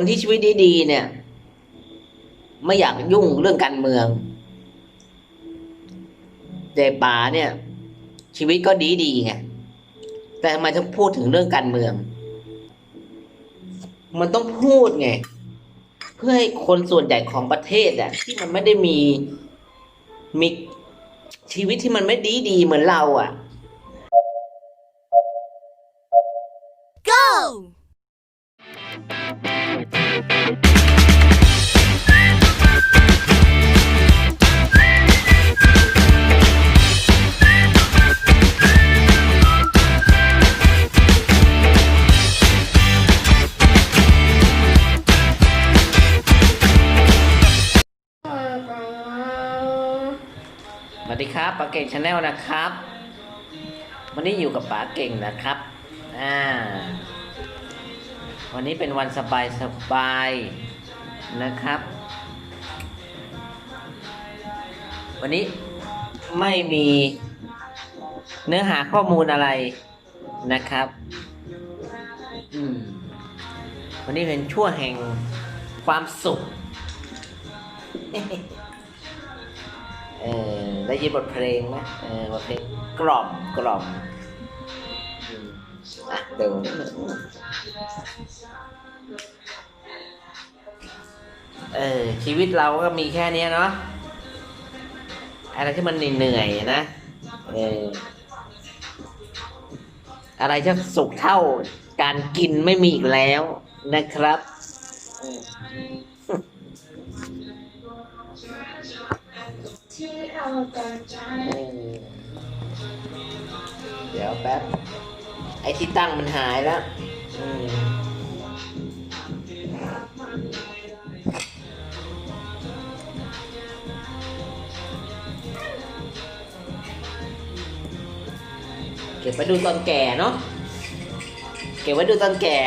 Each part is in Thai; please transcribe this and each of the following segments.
คนที่ชีวิตดีๆเนี่ย ไม่อยากยุ่งเรื่องการเมืองแต่ป๋าเนี่ย ชีวิตก็ดีดีๆไงแต่ทำไมต้องพูดถึงเรื่องการเมือง มันต้องพูดไง เพื่อให้คนส่วนใหญ่ของประเทศอะที่มันไม่ได้มีมีชีวิตที่มันไม่ดีดีๆเหมือนเราอะ สวัสดีครับป๋าเก่งชาแนลนะครับ วันนี้อยู่กับป๋าเก่งนะครับอ่าวันนี้เป็นวันสบายสบายๆนะครับ วันนี้ไม่มีเนื้อหาข้อมูลอะไรนะครับอืมวันนี้เป็นช่วงแห่งความสุข เออได้ยินบทเพลงไหมเออบทเพลงกล่อมกล่อมอะเดี๋ยวเออชีวิตเราก็มีแค่นี้เนาะอะไรที่มันเหนื่อยๆนะเอออะไรที่สุขเท่าการกินไม่มีอีกแล้วนะครับ แต่ใจเดี๋ยวแป๊บ ไอ้ที่ตั้งมันหายแล้วอืมเก็บไว้ดูตอนแก่เนาะ เก็บไว้ดูตอนแก่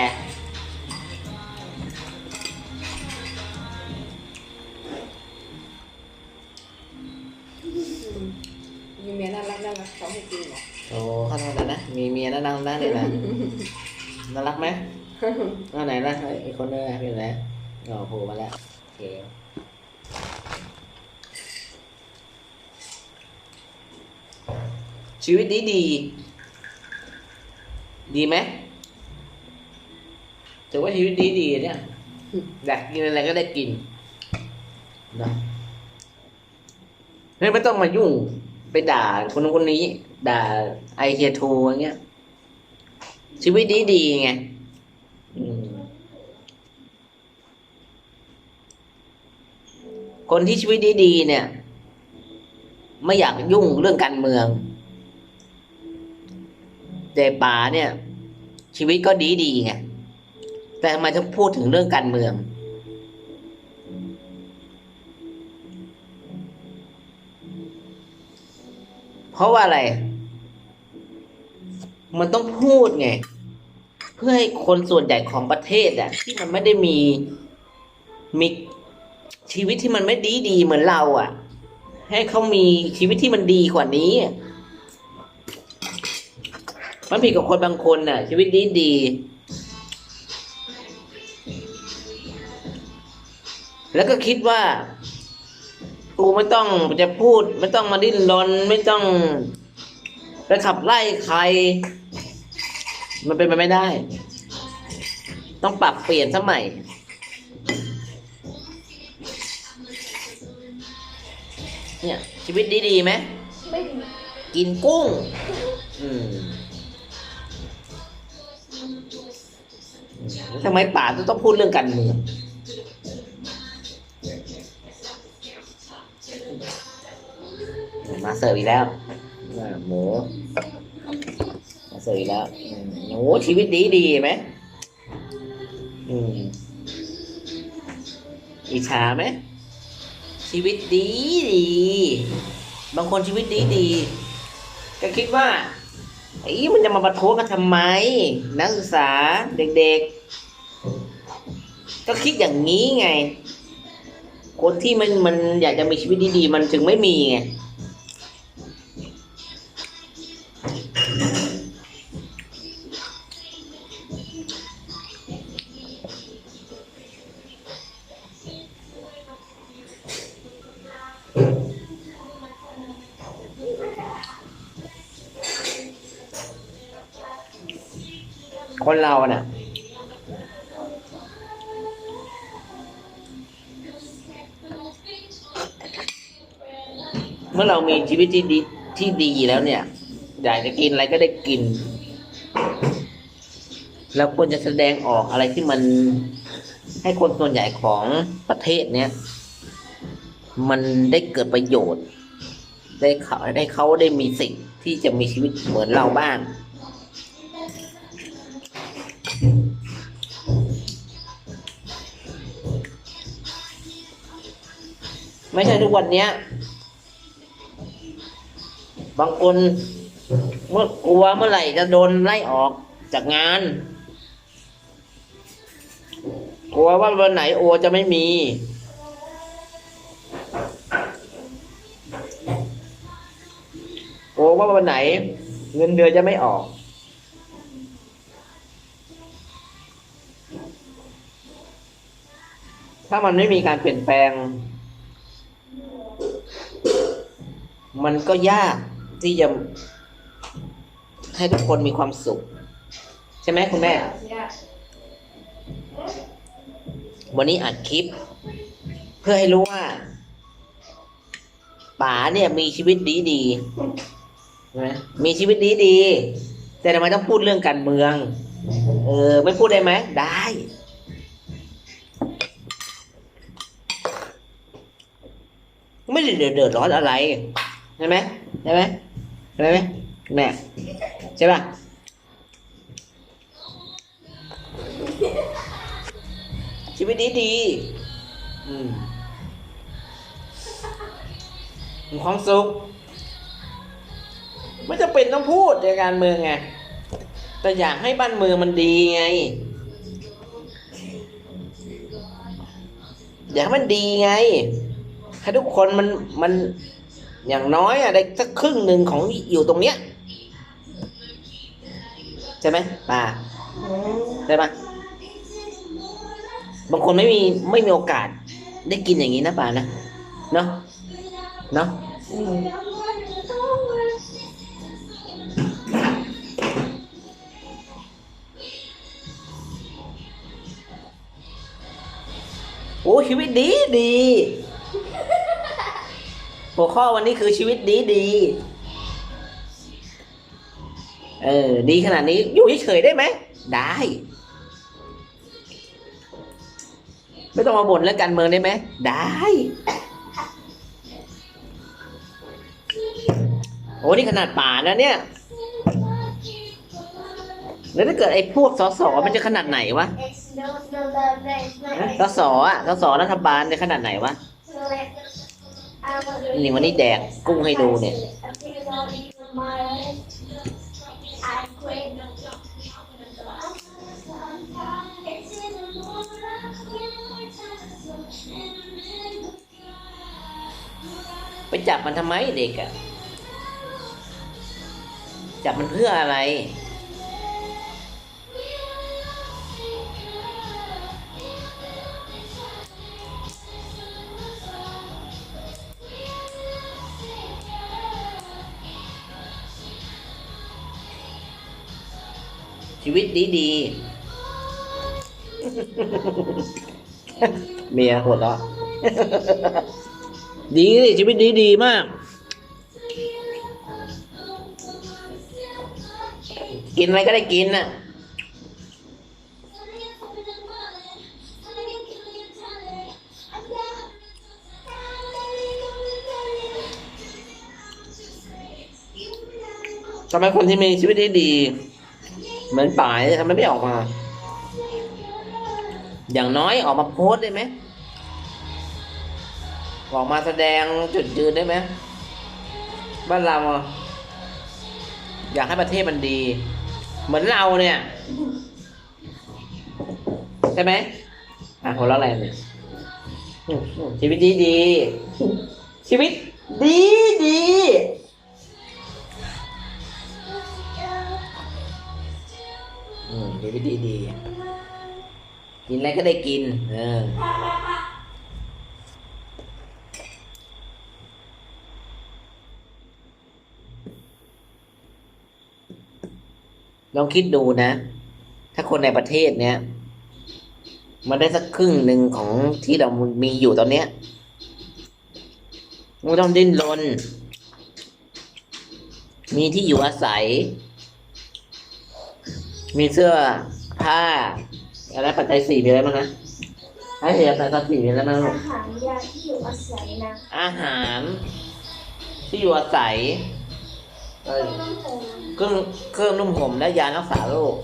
มีเมียน่ารักน่ารักเขาให้กินเหรอโอ้ขอโทษนะนะ มีเมียน่ารักน่าเลยนะน่ารักไหมเอาไหนล่ะไอ้คนนึงอะเป็นไรอ๋อโผล่มาแล้วโอเคชีวิตดีดี ดีไหมถือว่าชีวิตดีดีเนี่ยอยากกินอะไรก็ได้กินนะ ไม่ต้องมายุ่งไปด่าคนนู้นคนนี้ ด่าไอเฮียทูอย่างเงี้ย ชีวิตดีดีไงคนที่ชีวิตดีดีเนี่ย ไม่อยากยุ่งเรื่องการเมืองแต่ป๋าเนี่ย ชีวิตก็ดีดีไงแต่ทำไมต้องพูดถึงเรื่องการเมือง เพราะว่าอะไร มันต้องพูดไง เพื่อให้คนส่วนใหญ่ของประเทศอะที่มันไม่ได้มีมีชีวิตที่มันไม่ดีดีเหมือนเราอะให้เขามีชีวิตที่มันดีกว่านี้มันผิดกับคนบางคนน่ะ ชีวิตดีดี แล้วก็คิดว่า กูไม่ต้องจะพูด ไม่ต้องมาดิ้นรนไม่ต้องไปขับไล่ใคร มันเป็นไปไม่ได้ ต้องปรับเปลี่ยนสมัยเนี่ย ชีวิตดีๆไหมไม่ดีกินกุ้ง อืมทำไมป่าต้องพูดเรื่องการเมือง มาเสิร์ฟอีกแล้วอ่าหมูมาเสิร์ฟอีกแล้วอืมโอ้ชีวิตดีดีไหมอืมอิจฉาไหมชีวิตดีดีบางคนชีวิตดีดีก็คิดว่าไอ้มันจะมาประท้วงกันทำไม นักศึกษาเด็กๆ ก็คิดอย่างนี้ไง คนที่มันมันอยากจะมีชีวิตดีๆ มันถึงไม่มีไง คนเราน่ะ เมื่อเรามีชีวิตที่ดีที่ดีแล้วเนี่ยอยากจะกินอะไรก็ได้กินเราควรจะแสดงออกอะไรที่มันให้คนส่วนใหญ่ของประเทศเนี้ยมันได้เกิดประโยชน์ ได้เขาได้เขาได้มีสิทธิ์ที่จะมีชีวิตเหมือนเราบ้าง ไม่ใช่ทุกวันเนี้ย บางคนเมื่อกลัวเมื่อไหร่จะโดนไล่ออกจากงานกลัวว่าวันไหนโอจะไม่มี กลัวว่าวันไหน เงินเดือนจะไม่ออก ถ้ามันไม่มีการเปลี่ยนแปลง มันก็ยากที่จะให้ทุกคนมีความสุข ใช่ไหมคุณแม่ วันนี้อัดคลิป เพื่อให้รู้ว่าป๋าเนี่ยมีชีวิตดีดีๆใช่ไหมมีชีวิตดีดีๆแต่ทำไมต้องพูดเรื่องการเมือง เออ ไม่พูดได้ไหม ได้ ไม่ได้เดือดร้อนอะไรใช่ไหมใช่ไหมใช่ไหมแม่ใช่ป่ะชีวิตดีดีอืมมีความสุขไม่จะเป็นต้องพูดในการเมืองไงแต่อยากให้บ้านเมืองมันดีไง อยากให้มันดีไงให้ทุกคนมันมัน อย่างน้อยอะได้สักครึ่งหนึ่งของอยู่ตรงเนี้ยใช่ไหมป่าใช่ปะบางคนไม่มีไม่มีโอกาส ได้กินอย่างนี้นะป่านะเนาะเนาะโอ้ชีวิตดีดี หัวข้อวันนี้คือชีวิตดีดี เออ ดีขนาดนี้อยู่เฉยๆได้ไหม ได้ ไม่ต้องมาบ่นเรื่องการเมืองได้ไหม ได้ โอ้นี่ขนาดป่านะเนี่ย แล้วถ้าเกิดไอ้พวกสสมันจะขนาดไหนวะ สสอะ สสรัฐบาลจะขนาดไหนวะ นี่วันนี้แดกกุ้งให้ดูเนี่ย ไปจับมันทำไมเด็กอะจับมันเพื่ออะไร ชีวิตดีดีเมียหัวเราะดีสิชีวิตดีดีมาก กินอะไรก็ได้กินน่ะทำไมคนที่มีชีวิตดีดี เหมือนป่ายทำไมไม่ออกมา อย่างน้อยออกมาโพสได้ไหมออกมาแสดงจุดยืนได้ไหมบ้านเราอยากให้ประเทศมันดี เหมือนเราเนี่ยใช่ไหมอะหัวเราะอะไรเนี่ยชีวิตดีดีชีวิตดีดี อืมชีวิตดีดี กินอะไรก็ได้กิน เออลองคิดดูนะ ถ้าคนในประเทศเนี้ย มันได้สักครึ่งหนึ่งของที่เรามีอยู่ตอนเนี้ยมันต้องดิ้นรน มีที่อยู่อาศัย มีเสื้อผ้าอะไรปัจจัยสี่มีอะไรบ้างนะให้เหตุปัจจัยสี่มีอะไรบ้างลูอากหารยาที่อยู่อาศัยนะอาหาร ที่อยู่อาศัยเอ้ยน้ำผมเครื่องเครื่องนุ่มห่มและยารักษาโรค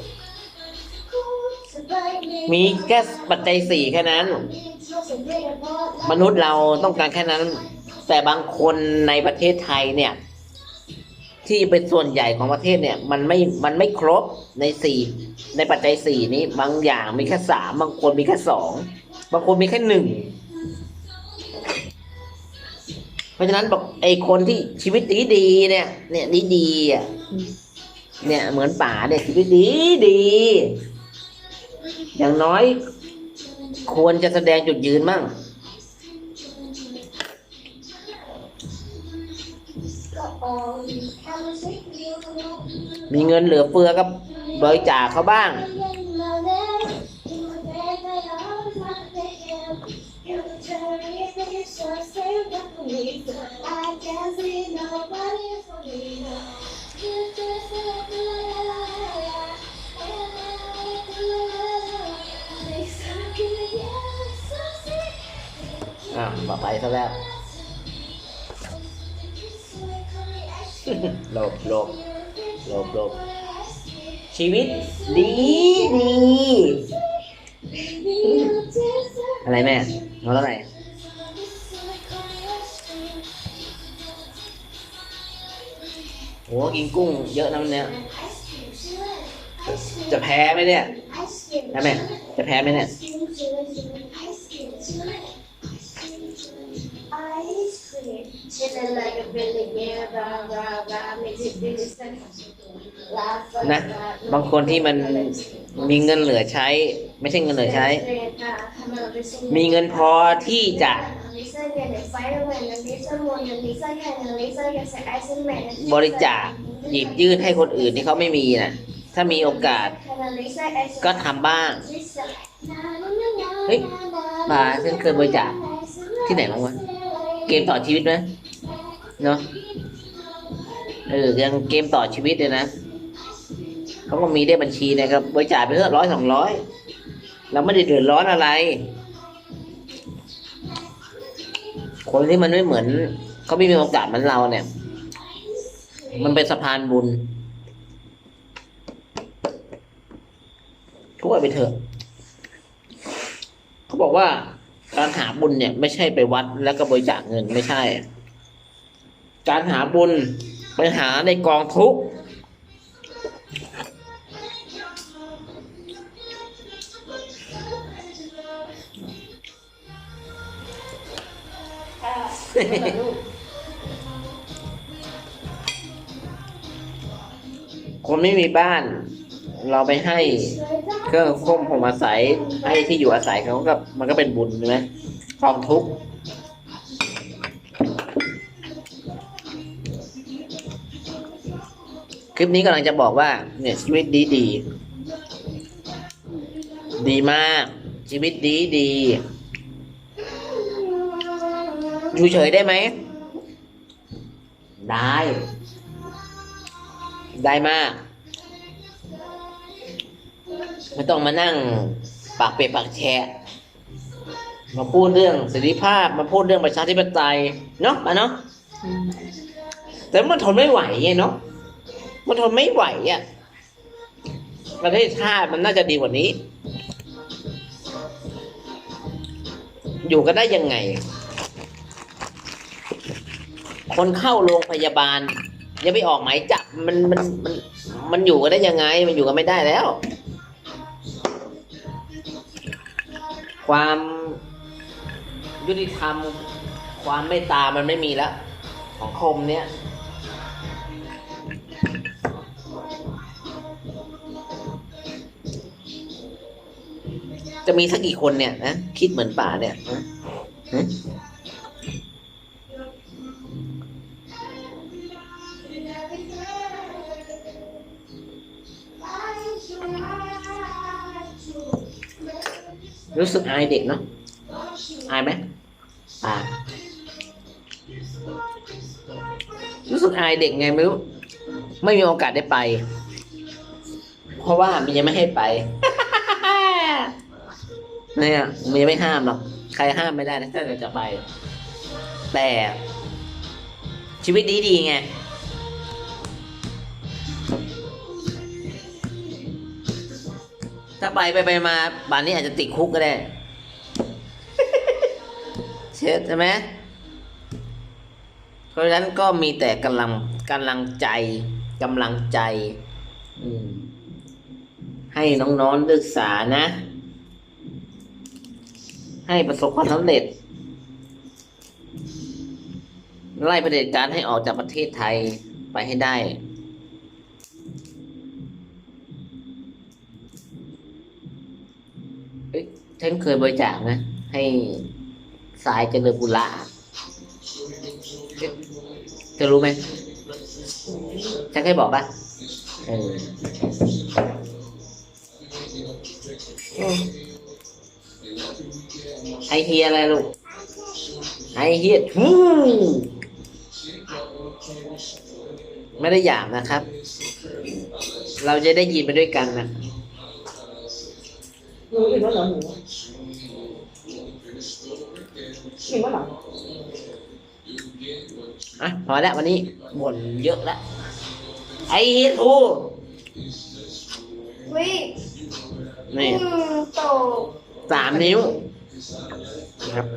สบายดีมีแค่ปัจจัยสี่แค่นั้น มนุษย์เราต้องการแค่นั้น แต่บางคนในประเทศไทยเนี่ย ที่เป็นส่วนใหญ่ของประเทศเนี่ย มันไม่มันไม่ครบในสี่ในปัจจัยสี่นี้ บางอย่างมีแค่สามบางคนมีแค่สองบางคนมีแค่หนึ่งเพราะฉะนั้นบอกไอ้คนที่ชีวิตดีดีเนี่ย เนี่ยดีดีอะเนี่ยเหมือนป๋าเนี่ยชีวิตดีดี อย่างน้อย ควรจะแสดงจุดยืนมั่ง มีเงินเหลือเฟือก็บริจาคเขาบ้าง อะมาไปซะแล้วหลบหลบ หลบหลบชีวิตดีดีอะไรแม่เอาแล้วไหนโหกินกุ้งเยอะนะวันเนี้ยจะแพ้ไหมเนี่ยนะแม่จะแพ้ไหมเนี่ยนะบาง นะบางคนที่มันมีเงินเหลือใช้ ไม่ใช่เงินเหลือใช้ มีเงินพอที่จะบริจาคหยิบยื่นให้คนอื่นที่เขาไม่มีน่ะถ้ามีโอกาส ก็ทำบ้างเฮ้ยป่าฉันเคยบริจาคที่ไหนบ้างวะเกมต่อชีวิตไหมเนาะเออยังเกมต่อชีวิตเลยนะ เขาก็มีได้บัญชีนะครับบริจาคไปเถอะร้อยสองร้อยเราไม่ได้เดือดร้อนอะไร คนที่มันไม่เหมือนเขาไม่มีโอกาสเหมือนเราเนี่ย มันเป็นสะพานบุญช่วยไปเถอะเขาบอกว่าการหาบุญเนี่ย ไม่ใช่ไปวัดแล้วก็บริจาคเงินไม่ใช่ การหาบุญไปหาในกองทุกข์ คนไม่มีบ้าน เราไปให้เครื่องควบคุมอาศัย ให้ที่อยู่อาศัยเขาก็มันก็เป็นบุญใช่ไหมกองทุกข์คลิปนี้กำลังจะบอกว่า เนี่ยชีวิตดีดี ดีมาก ชีวิตดีดี อยู่เฉยได้ไหม ได้ ได้มาก ไม่ต้องมานั่งปากเปียกปากแฉะมาพูดเรื่องเสรีภาพมาพูดเรื่องประชาธิปไตยเนาะอะเนาะแต่มันทนไม่ไหวไงเนาะมันทนไม่ไหวอะประเทศชาติมันน่าจะดีกว่านี้ อยู่กันได้ยังไง คนเข้าโรงพยาบาลยังไม่ออกหมายจับมันมันมันมันอยู่กันได้ยังไง มันอยู่กันไม่ได้แล้ว ความยุติธรรม ความเมตตามันไม่มีแล้วของคมเนี้ยจะมีสักกี่คนเนี่ยนะคิดเหมือนป่าเนี่ยนะ รู้สึกอายเด็กเนาะอายไหมอายรู้สึกอายเด็กไงไม่รู้ ไม่มีโอกาสได้ไป เพราะว่ามันยังไม่ให้ไปเนี่ยมันยังไม่ห้ามหรอกใครห้ามไม่ได้นะถ้าเราจะไป แต่ชีวิตดีดีๆไง ถ้าไปไปไปมาบ้านนี้อาจจะติดคุกก็ได้ เช็ดใช่ไหมเพราะฉะนั้นก็มีแต่กำลังกำลังใจกำลังใจให้น้องๆศึกษานะ ให้ประสบความสำเร็จ ไล่ประเด็จการให้ออกจากประเทศไทยไปให้ได้ ฉันเคยบริจาคนะ ให้สายเจริญบุระเอ๊ะรู้ไหมฉันเคยบอกปะเออไอเฮียอะไรลูก ไอเฮียทูไม่ได้หยาบนะครับ เราจะได้ยินไปด้วยกันนะหนูอิ่มแล้วเหรอหนู อิ่มแล้วเหรออะพอแล้ววันนี้บ่นเยอะแล้วไอ้เฮียทูวินี่อืมโตสามนิ้วนะครับ